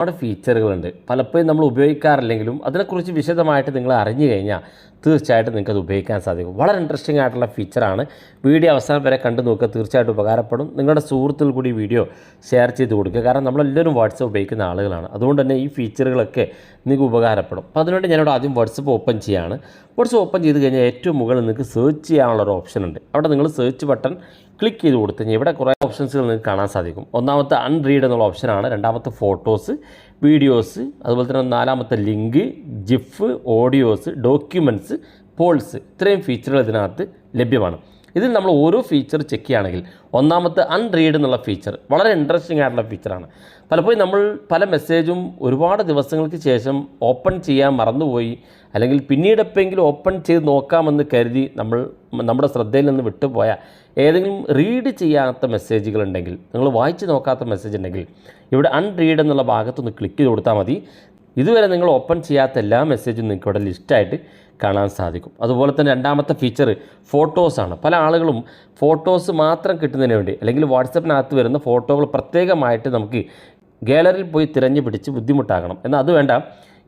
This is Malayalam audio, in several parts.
ഒരുപാട് ഫീച്ചറുകളുണ്ട് പലപ്പോഴും നമ്മൾ ഉപയോഗിക്കാറില്ലെങ്കിലും അതിനെക്കുറിച്ച് വിശദമായിട്ട് നിങ്ങൾ അറിഞ്ഞു കഴിഞ്ഞാൽ തീർച്ചയായിട്ടും നിങ്ങൾക്ക് അത് ഉപയോഗിക്കാൻ സാധിക്കും. വളരെ ഇൻട്രസ്റ്റിംഗ് ആയിട്ടുള്ള ഫീച്ചറാണ് വീഡിയോ അവസാനം വരെ കണ്ടു നോക്കുക. തീർച്ചയായിട്ടും ഉപകാരപ്പെടും. നിങ്ങളുടെ സുഹൃത്തിൽ കൂടി വീഡിയോ ഷെയർ ചെയ്ത് കൊടുക്കുക. കാരണം നമ്മളെല്ലാവരും വാട്സപ്പ് ഉപയോഗിക്കുന്ന ആളുകളാണ്. അതുകൊണ്ട് തന്നെ ഈ ഫീച്ചറുകളൊക്കെ നിങ്ങൾക്ക് ഉപകാരപ്പെടും. അപ്പോൾ അതിനുവേണ്ടി ഞാനിവിടെ ആദ്യം വാട്സപ്പ് ഓപ്പൺ ചെയ്യാണ്. വാട്സപ്പ് ഓപ്പൺ ചെയ്ത് കഴിഞ്ഞാൽ ഏറ്റവും മുകളിൽ നിങ്ങൾക്ക് സെർച്ച് ചെയ്യാനുള്ള ഒരു ഓപ്ഷൻ ഉണ്ട്. അവിടെ നിങ്ങൾ സെർച്ച് ബട്ടൺ ക്ലിക്ക് ചെയ്ത് കൊടുത്തു കഴിഞ്ഞാൽ ഇവിടെ കുറേ ഓപ്ഷൻസുകൾ നിങ്ങൾക്ക് കാണാൻ സാധിക്കും. ഒന്നാമത്തെ അൺറീഡ് എന്നുള്ള ഓപ്ഷനാണ് രണ്ടാമത്തെ ഫോട്ടോസ് വീഡിയോസ് അതുപോലെ തന്നെ നാലാമത്തെ link GIF audios documents polls ഇത്രയും ഫീച്ചറുകൾ ഇതിനകത്ത് ലഭ്യമാണ്. ഇതിൽ നമ്മൾ ഓരോ ഫീച്ചർ ചെക്ക് ചെയ്യുകയാണെങ്കിൽ ഒന്നാമത്തെ അൺറീഡ് എന്നുള്ള ഫീച്ചർ വളരെ ഇൻട്രസ്റ്റിംഗ് ആയിട്ടുള്ള ഫീച്ചറാണ് പലപ്പോഴും നമ്മൾ പല മെസ്സേജും ഒരുപാട് ദിവസങ്ങൾക്ക് ശേഷം ഓപ്പൺ ചെയ്യാൻ മറന്നുപോയി അല്ലെങ്കിൽ പിന്നീട് എപ്പോഴെങ്കിലും ഓപ്പൺ ചെയ്ത് നോക്കാമെന്ന് കരുതി നമ്മൾ നമ്മുടെ ശ്രദ്ധയിൽ നിന്ന് വിട്ടുപോയ ഏതെങ്കിലും റീഡ് ചെയ്യാത്ത മെസ്സേജുകൾ ഉണ്ടെങ്കിൽ നിങ്ങൾ വായിച്ച് നോക്കാത്ത മെസ്സേജ് ഉണ്ടെങ്കിൽ ഇവിടെ അൺറീഡ് എന്നുള്ള ഭാഗത്തൊന്ന് ക്ലിക്ക് ചെയ്ത് കൊടുത്താൽ മതി. ഇതുവരെ നിങ്ങൾ ഓപ്പൺ ചെയ്യാത്ത എല്ലാ മെസ്സേജും നിങ്ങൾക്ക് ഇവിടെ ലിസ്റ്റായിട്ട് കാണാൻ സാധിക്കും. അതുപോലെ തന്നെ രണ്ടാമത്തെ ഫീച്ചർ ഫോട്ടോസാണ് പല ആളുകളും ഫോട്ടോസ് മാത്രം കിട്ടുന്നതിന് വേണ്ടി അല്ലെങ്കിൽ വാട്സപ്പിനകത്ത് വരുന്ന ഫോട്ടോകൾ പ്രത്യേകമായിട്ട് നമുക്ക് ഗാലറിയിൽ പോയി തിരഞ്ഞു പിടിച്ച് ബുദ്ധിമുട്ടാകണം. എന്നാൽ അത് വേണ്ട.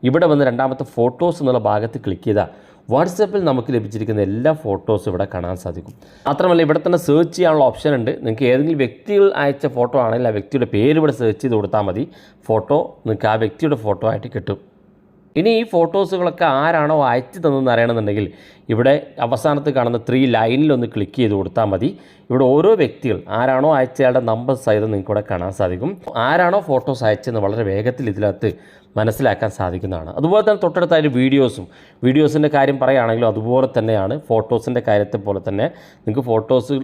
ഇവിടെ വന്ന് രണ്ടാമത്തെ ഫോട്ടോസ് എന്നുള്ള ഭാഗത്ത് ക്ലിക്ക് ചെയ്താൽ വാട്സപ്പിൽ നമുക്ക് ലഭിച്ചിരിക്കുന്ന എല്ലാ ഫോട്ടോസും ഇവിടെ കാണാൻ സാധിക്കും. മാത്രമല്ല ഇവിടെ തന്നെ സെർച്ച് ചെയ്യാനുള്ള ഓപ്ഷൻ ഉണ്ട്. നിങ്ങൾക്ക് ഏതെങ്കിലും വ്യക്തികൾ അയച്ച ഫോട്ടോ ആണെങ്കിൽ ആ വ്യക്തിയുടെ പേര് ഇവിടെ സെർച്ച് ചെയ്ത് കൊടുത്താൽ മതി. ഫോട്ടോ നിങ്ങൾക്ക് ആ വ്യക്തിയുടെ ഫോട്ടോ ആയിട്ട് കിട്ടും. ഇനി ഈ ഫോട്ടോസുകളൊക്കെ ആരാണോ അയച്ചു തന്നതെന്ന് അറിയണമെന്നുണ്ടെങ്കിൽ ഇവിടെ അവസാനത്ത് കാണുന്ന ത്രീ ലൈനിലൊന്ന് ക്ലിക്ക് ചെയ്ത് കൊടുത്താൽ മതി. ഇവിടെ ഓരോ വ്യക്തികൾ ആരാണോ അയച്ചയാളുടെ നമ്പർ സഹിതം നിങ്ങൾക്ക് ഇവിടെ കാണാൻ സാധിക്കും. ആരാണോ ഫോട്ടോസ് അയച്ചതെന്ന് വളരെ വേഗത്തിൽ ഇതിനകത്ത് മനസ്സിലാക്കാൻ സാധിക്കുന്നതാണ്. അതുപോലെ തന്നെ തൊട്ടടുത്തായിട്ട് വീഡിയോസും വീഡിയോസിന്റെ കാര്യം പറയുകയാണെങ്കിലും അതുപോലെ തന്നെയാണ് ഫോട്ടോസിന്റെ കാര്യത്തെ പോലെ തന്നെ നിങ്ങൾക്ക് ഫോട്ടോസ്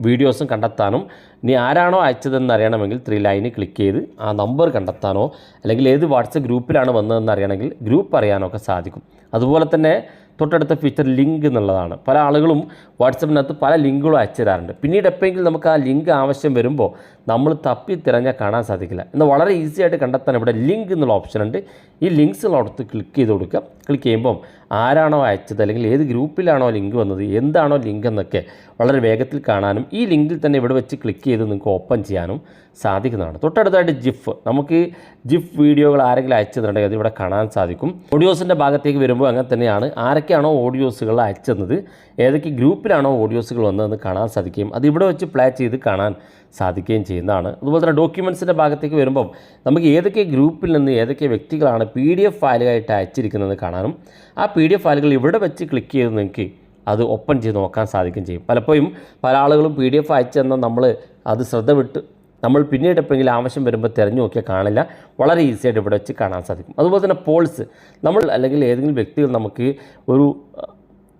വീഡിയോസും കണ്ടെത്താനും ഇനി ആരാണോ അയച്ചതെന്ന് അറിയണമെങ്കിൽ ത്രീ ലൈനിൽ ക്ലിക്ക് ചെയ്ത് ആ നമ്പർ കണ്ടെത്താനോ അല്ലെങ്കിൽ ഏത് വാട്സപ്പ് ഗ്രൂപ്പിലാണ് വന്നതെന്ന് അറിയണമെങ്കിൽ ഗ്രൂപ്പ് അറിയാനോ ഒക്കെ സാധിക്കും. അതുപോലെ തന്നെ തൊട്ടടുത്ത ഫീച്ചർ ലിങ്ക് എന്നുള്ളതാണ്. പല ആളുകളും വാട്സപ്പിനകത്ത് പല ലിങ്കുകളും അയച്ചു തരാറുണ്ട്. പിന്നീട് എപ്പോഴെങ്കിലും നമുക്ക് ആ ലിങ്ക് ആവശ്യം വരുമ്പോൾ നമ്മൾ തപ്പി തിരഞ്ഞാൽ കാണാൻ സാധിക്കില്ല. എന്നാൽ വളരെ ഈസി ആയിട്ട് കണ്ടെത്താൻ ഇവിടെ ലിങ്ക് എന്നുള്ള ഓപ്ഷൻ ഉണ്ട്. ഈ ലിങ്ക്സ് ഉള്ള അടുത്ത് ക്ലിക്ക് ചെയ്ത് കൊടുക്കുക. ക്ലിക്ക് ചെയ്യുമ്പം ആരാണോ അയച്ചത് അല്ലെങ്കിൽ ഏത് ഗ്രൂപ്പിലാണോ ലിങ്ക് വന്നത് എന്താണോ ലിങ്ക് എന്നൊക്കെ വളരെ വേഗത്തിൽ കാണാനും ഈ ലിങ്കിൽ തന്നെ ഇവിടെ വെച്ച് ക്ലിക്ക് ചെയ്ത് നിങ്ങൾക്ക് ഓപ്പൺ ചെയ്യാനും സാധിക്കുന്നതാണ്. തൊട്ടടുത്തായിട്ട് ജിഫ്. നമുക്ക് ജിഫ് വീഡിയോകൾ ആരെങ്കിലും അയച്ചതുണ്ടെങ്കിൽ അത് ഇവിടെ കാണാൻ സാധിക്കും. ഓഡിയോസിന്റെ ഭാഗത്തേക്ക് വരുമ്പോൾ അങ്ങനെ തന്നെയാണ്. ആരൊക്കെയാണോ ഓഡിയോസുകൾ അയച്ചത് ഏതൊക്കെ ഗ്രൂപ്പിലാണോ ഓഡിയോസുകൾ വന്നതെന്ന് കാണാൻ സാധിക്കും. അത് ഇവിടെ വെച്ച് പ്ലേ ചെയ്ത് കാണാൻ സാധിക്കുകയും ചെയ്യുന്നതാണ്. അതുപോലെ തന്നെ ഡോക്യുമെൻസിന്റെ ഭാഗത്തേക്ക് വരുമ്പം നമുക്ക് ഏതൊക്കെ ഗ്രൂപ്പിൽ നിന്ന് ഏതൊക്കെ വ്യക്തികളാണ് പി ഡി എഫ് ഫയലുകളായിട്ട് അയച്ചിരിക്കുന്നത് കാണാനും ആ പി ഡി എഫ് ഫയലുകൾ ഇവിടെ വെച്ച് ക്ലിക്ക് ചെയ്ത് നിങ്ങൾക്ക് അത് ഓപ്പൺ ചെയ്ത് നോക്കാൻ സാധിക്കുകയും ചെയ്യും. പലപ്പോഴും പല ആളുകളും പി ഡി എഫ് അയച്ചെന്നാൽ നമ്മൾ അത് ശ്രദ്ധ വിട്ട് നമ്മൾ പിന്നീട് എപ്പോഴെങ്കിലും ആവശ്യം വരുമ്പോൾ തിരഞ്ഞു നോക്കിയാൽ കാണില്ല. വളരെ ഈസി ആയിട്ട് ഇവിടെ വെച്ച് കാണാൻ സാധിക്കും. അതുപോലെ തന്നെ പോൾസ് നമ്മൾ അല്ലെങ്കിൽ ഏതെങ്കിലും വ്യക്തികൾ നമുക്ക് ഒരു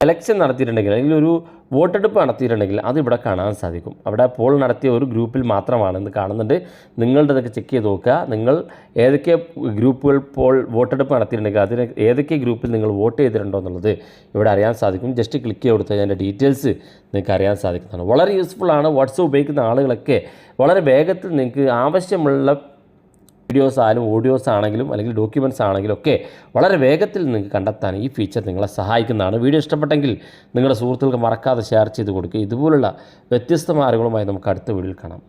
എലക്ഷൻ നടത്തിയിട്ടുണ്ടെങ്കിൽ അല്ലെങ്കിൽ ഒരു വോട്ടെടുപ്പ് നടത്തിയിട്ടുണ്ടെങ്കിൽ അത് ഇവിടെ കാണാൻ സാധിക്കും. അവിടെ പോൾ നടത്തിയ ഒരു ഗ്രൂപ്പിൽ മാത്രമാണ് ഇന്ന് കാണുന്നുണ്ട്. നിങ്ങളുടേതൊക്കെ ചെക്ക് ചെയ്ത് നോക്കുക. നിങ്ങൾ ഏതൊക്കെ ഗ്രൂപ്പുകൾ പോൾ വോട്ടെടുപ്പ് നടത്തിയിട്ടുണ്ടെങ്കിൽ അതിന് ഏതൊക്കെ ഗ്രൂപ്പിൽ നിങ്ങൾ വോട്ട് ചെയ്തിട്ടുണ്ടോ എന്നുള്ളത് ഇവിടെ അറിയാൻ സാധിക്കും. ജസ്റ്റ് ക്ലിക്ക് ചെയ്ത് കൊടുത്താൽ അതിന്റെ ഡീറ്റെയിൽസ് നിങ്ങൾക്ക് അറിയാൻ സാധിക്കുന്നതാണ്. വളരെ യൂസ്ഫുൾ ആണ്. വാട്സപ്പ് ഉപയോഗിക്കുന്ന ആളുകളൊക്കെ വളരെ വേഗത്തിൽ നിങ്ങൾക്ക് ആവശ്യമുള്ള വീഡിയോസ് ആയാലും ഓഡിയോസ് ആണെങ്കിലും അല്ലെങ്കിൽ ഡോക്യുമെന്റ്സ് ആണെങ്കിലും ഒക്കെ വളരെ വേഗത്തിൽ നിങ്ങൾക്ക് കണ്ടെത്താൻ ഈ ഫീച്ചർ നിങ്ങളെ സഹായിക്കുന്നതാണ്. വീഡിയോ ഇഷ്ടപ്പെട്ടെങ്കിൽ നിങ്ങളുടെ സുഹൃത്തുക്കൾക്ക് മറക്കാതെ ഷെയർ ചെയ്ത് കൊടുക്കുക. ഇതുപോലുള്ള വ്യത്യസ്ത മാർഗങ്ങളുമായി നമുക്ക് അടുത്ത വീഡിയോയിൽ കാണാം.